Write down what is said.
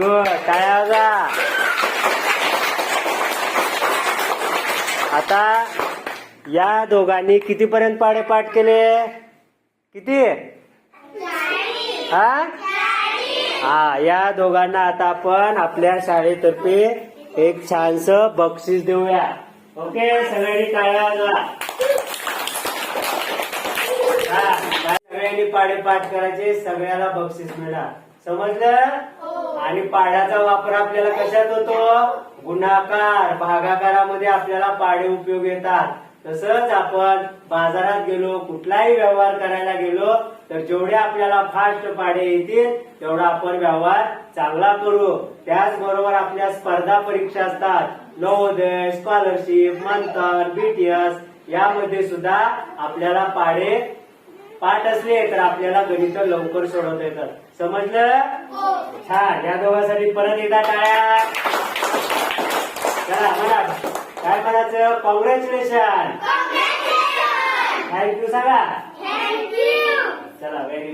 Very good. टाळ्या वाजा आता या दोघांनी कितीपर्यंत पाडे पाठ केले? किती? हा? हा या दोघांना आता आपण आपल्या शाळेतर्फे एक छानस बक्षीस देऊया. ओके सगळ्यांनी टाळ्या वाजवा. सगळ्यांनी पाडे पाठ करायचे सगळ्याला बक्षीस मिळणार. समजलं? आणि पाड्याचा वापर आपल्याला कशात होतो? गुणाकार. भागाकारामध्ये आपल्याला पाडे उपयोग येतात. तसंच आपण बाजारात गेलो कुठलाही व्यवहार करायला गेलो तर जेवढे आपल्याला फास्ट पाडे येतील तेवढा आपण व्यवहार चांगला करू. त्याचबरोबर आपल्या स्पर्धा परीक्षा असतात. नवोदय स्कॉलरशिप मंथन बीटीएस यामध्ये सुद्धा आपल्याला पाडे पाठ असले तर आपल्याला गणित लवकर सोडवता येतात. समजलं? छान. या दोघांसाठी परत एकदा टाळ्या. चला म्हणा काय म्हणायचं? कॉंग्रॅच्युलेशन थँक्यू सांगा चला व्हेरी